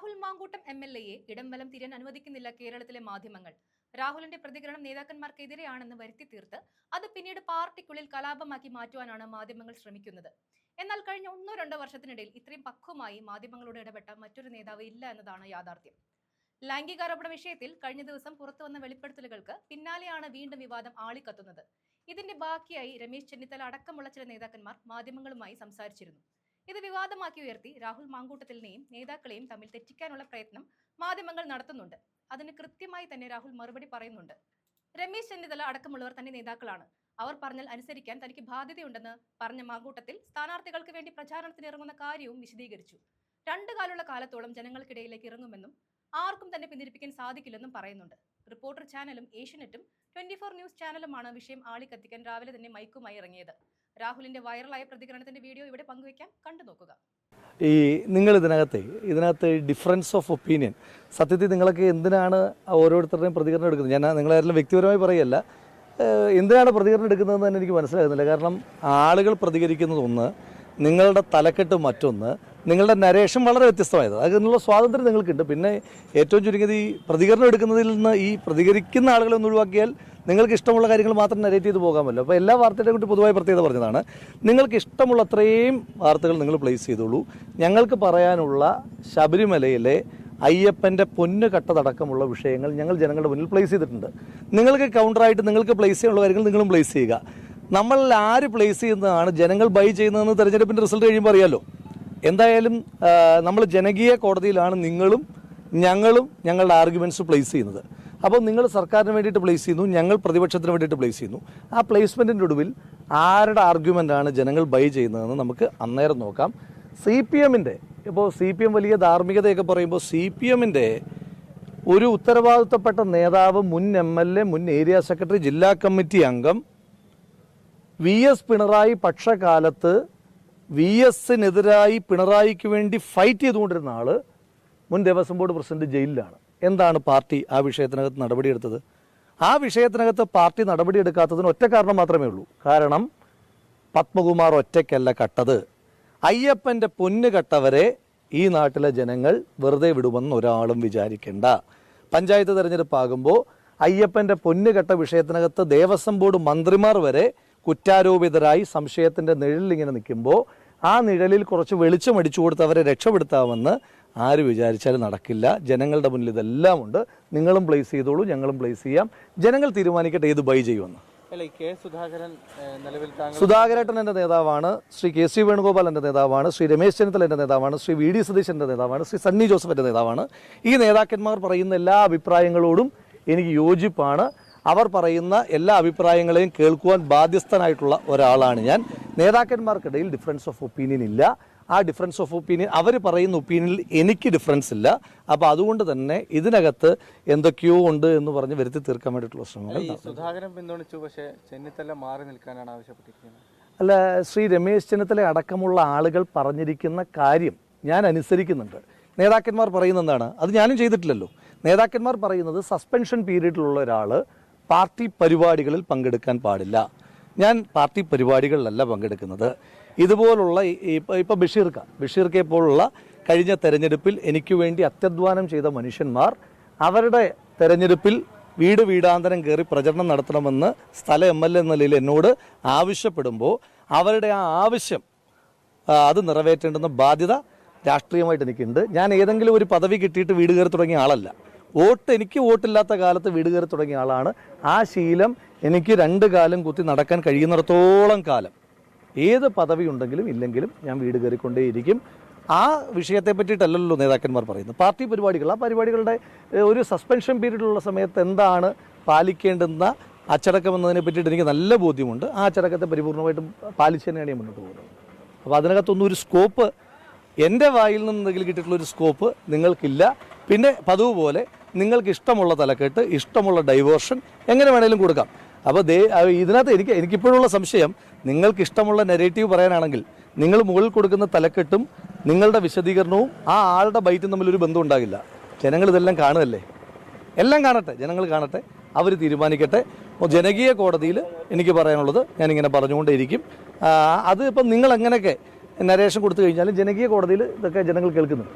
Rahul Mankoottam M L എയെ ഇടംവലം തിരിയാൻ അനുവദിക്കുന്നില്ല കേരളത്തിലെ മാധ്യമങ്ങൾ. രാഹുലിന്റെ പ്രതികരണം നേതാക്കന്മാർക്കെതിരെയാണെന്ന് വരുത്തി തീർത്ത് അത് പിന്നീട് പാർട്ടിക്കുള്ളിൽ കലാപമാക്കി മാറ്റുവാനാണ് മാധ്യമങ്ങൾ ശ്രമിക്കുന്നത്. എന്നാൽ കഴിഞ്ഞ ഒന്നോ രണ്ടോ വർഷത്തിനിടയിൽ ഇത്രയും പക്വമായി മാധ്യമങ്ങളോട് ഇടപെട്ട മറ്റൊരു നേതാവ് ഇല്ല എന്നതാണ് യാഥാർത്ഥ്യം. ലൈംഗികാരോപണ വിഷയത്തിൽ കഴിഞ്ഞ ദിവസം പുറത്തുവന്ന വെളിപ്പെടുത്തലുകൾക്ക് പിന്നാലെയാണ് വീണ്ടും വിവാദം ആളിക്കത്തുന്നത്. ഇതിന്റെ ബാക്കിയായി രമേശ് ചെന്നിത്തല അടക്കമുള്ള ചില നേതാക്കന്മാർ മാധ്യമങ്ങളുമായി സംസാരിച്ചിരുന്നു. ഇത് വിവാദമാക്കി ഉയർത്തി രാഹുൽ മാങ്കൂട്ടത്തിലിനെയും നേതാക്കളെയും തമ്മിൽ തെറ്റിക്കാനുള്ള പ്രയത്നം മാധ്യമങ്ങൾ നടത്തുന്നുണ്ട്. അതിന് കൃത്യമായി തന്നെ രാഹുൽ മറുപടി പറയുന്നുണ്ട്. രമേശ് ചെന്നിത്തല അടക്കമുള്ളവർ തന്നെ നേതാക്കളാണ്. അവർ പറഞ്ഞാൽ അനുസരിക്കാൻ തനിക്ക് ബാധ്യതയുണ്ടെന്ന് പറഞ്ഞ മാങ്കൂട്ടത്തിൽ സ്ഥാനാർത്ഥികൾക്ക് വേണ്ടി പ്രചാരണത്തിന് ഇറങ്ങുന്ന കാര്യവും വിശദീകരിച്ചു. രണ്ടു കാലുള്ള കാലത്തോളം ജനങ്ങൾക്കിടയിലേക്ക് ഇറങ്ങുമെന്നും ആർക്കും തന്നെ പിന്തിരിപ്പിക്കാൻ സാധിക്കില്ലെന്നും പറയുന്നുണ്ട്. റിപ്പോർട്ടർ ചാനലും ഏഷ്യനെറ്റും ട്വന്റി ഫോർ ന്യൂസ് ചാനലുമാണ് വിഷയം ആളിക്കത്തിക്കാൻ രാവിലെ തന്നെ മൈക്കുമായി ഇറങ്ങിയത്. രാഹുലിന്റെ വൈറലായ പ്രതികരണത്തിന്റെ വീഡിയോ ഇവിടെ പങ്കുവയ്ക്കാം കണ്ടു നോക്കുക. ഈ നിങ്ങൾ ഇതിനകത്ത് ഇതിനകത്ത് ഡിഫറൻസ് ഓഫ് ഒപ്പീനിയൻ സത്യത്തിൽ നിങ്ങളൊക്കെ എന്തിനാണ് ഓരോരുത്തരുടെയും പ്രതികരണം എടുക്കുന്നത്? ഞാൻ നിങ്ങളെല്ലാം വ്യക്തിപരമായി പറയല്ല. എന്തിനാണ് പ്രതികരണം എടുക്കുന്നതെന്ന് തന്നെ എനിക്ക് മനസ്സിലാകുന്നില്ല. കാരണം ആളുകൾ പ്രതികരിക്കുന്നത് ഒന്ന് നിങ്ങളുടെ തലക്കെട്ട് മറ്റൊന്ന് നിങ്ങളുടെ നരേഷൻ വളരെ വ്യത്യസ്തമായത്. അതിനുള്ള സ്വാതന്ത്ര്യം നിങ്ങൾക്കുണ്ട്. പിന്നെ ഏറ്റവും ചുരുങ്ങിയത് ഈ പ്രതികരണം എടുക്കുന്നതിൽ നിന്ന് ഈ പ്രതികരിക്കുന്ന ആളുകളെ ഒന്ന് ഒഴിവാക്കിയാൽ നിങ്ങൾക്ക് ഇഷ്ടമുള്ള കാര്യങ്ങൾ മാത്രം നരേറ്റ് ചെയ്ത് പോകാമല്ലോ അപ്പോൾ എല്ലാ വാർത്തയുടെ കുറിച്ച് പൊതുവായി പ്രത്യേകത പറഞ്ഞതാണ്. നിങ്ങൾക്ക് ഇഷ്ടമുള്ള അത്രയും വാർത്തകൾ നിങ്ങൾ പ്ലേസ് ചെയ്തോളൂ. ഞങ്ങൾക്ക് പറയാനുള്ള ശബരിമലയിലെ അയ്യപ്പന്റെ പൊന്നു കട്ടതടക്കമുള്ള വിഷയങ്ങൾ ഞങ്ങൾ ജനങ്ങളുടെ മുന്നിൽ പ്ലേസ് ചെയ്തിട്ടുണ്ട്. നിങ്ങൾക്ക് കൗണ്ടറായിട്ട് നിങ്ങൾക്ക് പ്ലേസ് ചെയ്യാനുള്ള കാര്യങ്ങൾ നിങ്ങളും പ്ലേസ് ചെയ്യുക. നമ്മൾ ആര് പ്ലേസ് ചെയ്യുന്നതാണ് ജനങ്ങൾ ബൈ ചെയ്യുന്നതെന്ന് തെരഞ്ഞെടുപ്പിന്റെ റിസൾട്ട് കഴിയുമ്പോൾ അറിയാലോ. എന്തായാലും നമ്മൾ ജനകീയ കോടതിയിലാണ് നിങ്ങളും ഞങ്ങളും ഞങ്ങളുടെ ആർഗ്യുമെന്റ്സ് പ്ലേസ് ചെയ്യുന്നത്. അപ്പോൾ നിങ്ങൾ സർക്കാരിന് വേണ്ടിയിട്ട് പ്ലേസ് ചെയ്യുന്നു ഞങ്ങൾ പ്രതിപക്ഷത്തിന് വേണ്ടിയിട്ട് പ്ലേസ് ചെയ്യുന്നു. ആ പ്ലേസ്മെന്റിന്റെ ഒടുവിൽ ആരുടെ ആർഗ്യുമെന്റാണ് ജനങ്ങൾ ബൈ ചെയ്യുന്നതെന്ന് നമുക്ക് അന്നേരം നോക്കാം. സി പി എമ്മിന്റെ ഇപ്പോൾ സി പി എം വലിയ ധാർമ്മികതയൊക്കെ പറയുമ്പോൾ സി പി എമ്മിന്റെ ഒരു ഉത്തരവാദിത്തപ്പെട്ട നേതാവ് മുൻ എം എൽ എ മുൻ ഏരിയ സെക്രട്ടറി ജില്ലാ കമ്മിറ്റി അംഗം വി എസ് പിണറായി പക്ഷകാലത്ത് വി എസിനെതിരായി പിണറായിക്ക് വേണ്ടി ഫൈറ്റ് ചെയ്തുകൊണ്ടിരുന്ന ആൾ മുൻ ദേവസ്വം ബോർഡ് പ്രസിഡന്റ് ജയിലിലാണ്. എന്താണ് പാർട്ടി ആ വിഷയത്തിനകത്ത് നടപടിയെടുത്തത്? ആ വിഷയത്തിനകത്ത് പാർട്ടി നടപടിയെടുക്കാത്തതിന് ഒറ്റ കാരണം മാത്രമേ ഉള്ളൂ. കാരണം പത്മകുമാർ ഒറ്റയ്ക്കല്ല കട്ടത്. അയ്യപ്പന്റെ പൊന്ന് കട്ടവരെ ഈ നാട്ടിലെ ജനങ്ങൾ വെറുതെ വിടുമെന്ന് ഒരാളും വിചാരിക്കേണ്ട. പഞ്ചായത്ത് തെരഞ്ഞെടുപ്പാകുമ്പോൾ അയ്യപ്പന്റെ പൊന്ന് കട്ട വിഷയത്തിനകത്ത് ദേവസ്വം ബോർഡ് മന്ത്രിമാർ വരെ കുറ്റാരോപിതരായി സംശയത്തിന്റെ നിഴലിൽ ഇങ്ങനെ നിൽക്കുമ്പോൾ ആ നിഴലിൽ കുറച്ച് വെളിച്ചം അടിച്ചു കൊടുത്ത് അവരെ രക്ഷപ്പെടുത്താമെന്ന് ആര് വിചാരിച്ചാലും നടക്കില്ല. ജനങ്ങളുടെ മുന്നിൽ ഇതെല്ലാം ഉണ്ട്. നിങ്ങളും പ്ലേസ് ചെയ്തോളൂ ഞങ്ങളും പ്ലേസ് ചെയ്യാം. ജനങ്ങൾ തീരുമാനിക്കട്ടെ ഏത് ബൈ ചെയ്യുമെന്ന്. സുധാകരേട്ടൻ എന്റെ നേതാവാണ് ശ്രീ കെ സി വേണുഗോപാൽ എന്റെ നേതാവാണ് ശ്രീ രമേശ് ചെന്നിത്തല എന്റെ നേതാവാണ് ശ്രീ വി ഡി സതീശ് എന്റെ നേതാവാണ് ശ്രീ സണ്ണി ജോസഫ് എന്റെ നേതാവാണ്. ഈ നേതാക്കന്മാർ പറയുന്ന എല്ലാ അഭിപ്രായങ്ങളോടും എനിക്ക് യോജിപ്പാണ്. അവർ പറയുന്ന എല്ലാ അഭിപ്രായങ്ങളെയും കേൾക്കുവാൻ ബാധ്യസ്ഥനായിട്ടുള്ള ഒരാളാണ് ഞാൻ. നേതാക്കന്മാർക്കിടയിൽ ഡിഫറൻസ് ഓഫ് ഒപ്പീനിയൻ ഇല്ല. ആ ഡിഫറൻസ് ഓഫ് ഒപ്പീനിയൻ അവർ പറയുന്ന ഒപ്പീനിയനിൽ എനിക്ക് ഡിഫറൻസ് ഇല്ല. അപ്പോൾ അതുകൊണ്ട് തന്നെ ഇതിനകത്ത് എന്തൊക്കെയോ ഉണ്ട് എന്ന് പറഞ്ഞ് വരുത്തി തീർക്കാൻ വേണ്ടിയിട്ടുള്ള ശ്രമങ്ങൾ സുധാകരൻ പിന്തുണച്ചു പക്ഷേ ചെന്നിത്തല മാറി നിൽക്കാനാണ് ആവശ്യപ്പെട്ടിരിക്കുന്നത്. അല്ല ശ്രീ രമേശ് ചെന്നിത്തല അടക്കമുള്ള ആളുകൾ പറഞ്ഞിരിക്കുന്ന കാര്യം ഞാൻ അനുസരിക്കുന്നുണ്ട്. നേതാക്കന്മാർ പറയുന്ന എന്താണ്? അത് ഞാനും ചെയ്തിട്ടില്ലല്ലോ. നേതാക്കന്മാർ പറയുന്നത് സസ്പെൻഷൻ പീരീഡിലുള്ള ഒരാൾ പാർട്ടി പരിപാടികളിൽ പങ്കെടുക്കാൻ പാടില്ല. ഞാൻ പാർട്ടി പരിപാടികളിലല്ല പങ്കെടുക്കുന്നത്. ഇതുപോലുള്ള ഇപ്പോൾ ബഷീർക്ക ബഷീർക്കയെ പോലുള്ള കഴിഞ്ഞ തെരഞ്ഞെടുപ്പിൽ എനിക്ക് വേണ്ടി അത്യധ്വാനം ചെയ്ത മനുഷ്യന്മാർ അവരുടെ തെരഞ്ഞെടുപ്പിൽ വീട് വീടാന്തരം കയറി പ്രചരണം നടത്തണമെന്ന് സ്ഥല എം എൽ എ എന്ന നിലയിൽ എന്നോട് ആവശ്യപ്പെടുമ്പോൾ അവരുടെ ആ ആവശ്യം അത് നിറവേറ്റേണ്ടുന്ന ബാധ്യത രാഷ്ട്രീയമായിട്ട് എനിക്കുണ്ട്. ഞാൻ ഏതെങ്കിലും ഒരു പദവി കിട്ടിയിട്ട് വീട് കയറി തുടങ്ങിയ ആളല്ല. വോട്ട് എനിക്ക് വോട്ടില്ലാത്ത കാലത്ത് വീട് കയറി തുടങ്ങിയ ആളാണ്. ആ ശീലം എനിക്ക് രണ്ട് കാലം കുത്തി നടക്കാൻ കഴിയുന്നിടത്തോളം കാലം. ഏത് പദവി ഉണ്ടെങ്കിലും ഇല്ലെങ്കിലും ഞാൻ വീട് കയറിക്കൊണ്ടേയിരിക്കും. ആ വിഷയത്തെ പറ്റിയിട്ടല്ലല്ലോ നേതാക്കന്മാർ പറയുന്നത്. പാർട്ടി പരിപാടികൾ ആ പരിപാടികളുടെ ഒരു സസ്പെൻഷൻ പീരീഡിലുള്ള സമയത്ത് എന്താണ് പാലിക്കേണ്ടുന്ന അച്ചടക്കം എന്നതിനെ പറ്റിയിട്ട് എനിക്ക് നല്ല ബോധ്യമുണ്ട്. ആ അച്ചടക്കത്തെ പരിപൂർണമായിട്ടും പാലിച്ചു തന്നെയാണ് ഞാൻ മുന്നോട്ട് പോകുന്നത്. അപ്പോൾ അതിനകത്തൊന്നും ഒരു സ്കോപ്പ് എന്റെ വായിൽ നിന്ന് എന്തെങ്കിലും കിട്ടിയിട്ടുള്ള ഒരു സ്കോപ്പ് നിങ്ങൾക്കില്ല. പിന്നെ പതിവ് പോലെ നിങ്ങൾക്ക് ഇഷ്ടമുള്ള തലക്കെട്ട് ഇഷ്ടമുള്ള ഡൈവേർഷൻ എങ്ങനെ വേണേലും കൊടുക്കാം. അപ്പോൾ ദേ ഇതിനകത്ത് എനിക്ക് എനിക്കിപ്പോഴുള്ള സംശയം നിങ്ങൾക്ക് ഇഷ്ടമുള്ള നെഗറ്റീവ് പറയാനാണെങ്കിൽ നിങ്ങൾ മുകളിൽ കൊടുക്കുന്ന തലക്കെട്ടും നിങ്ങളുടെ വിശദീകരണവും ആ ആളുടെ ബൈറ്റും തമ്മിൽ ഒരു ബന്ധം ഉണ്ടാകില്ല. ജനങ്ങൾ ഇതെല്ലാം കാണുമല്ലേ എല്ലാം കാണട്ടെ ജനങ്ങൾ കാണട്ടെ അവർ തീരുമാനിക്കട്ടെ. ജനകീയ കോടതിയിൽ എനിക്ക് പറയാനുള്ളത് ഞാനിങ്ങനെ പറഞ്ഞുകൊണ്ടേയിരിക്കും. അത് ഇപ്പം നിങ്ങൾ എങ്ങനെയൊക്കെ നരേഷൻ കൊടുത്തു കഴിഞ്ഞാലും ജനകീയ കോടതിയിൽ ഇതൊക്കെ ജനങ്ങൾ കേൾക്കുന്നുണ്ട്.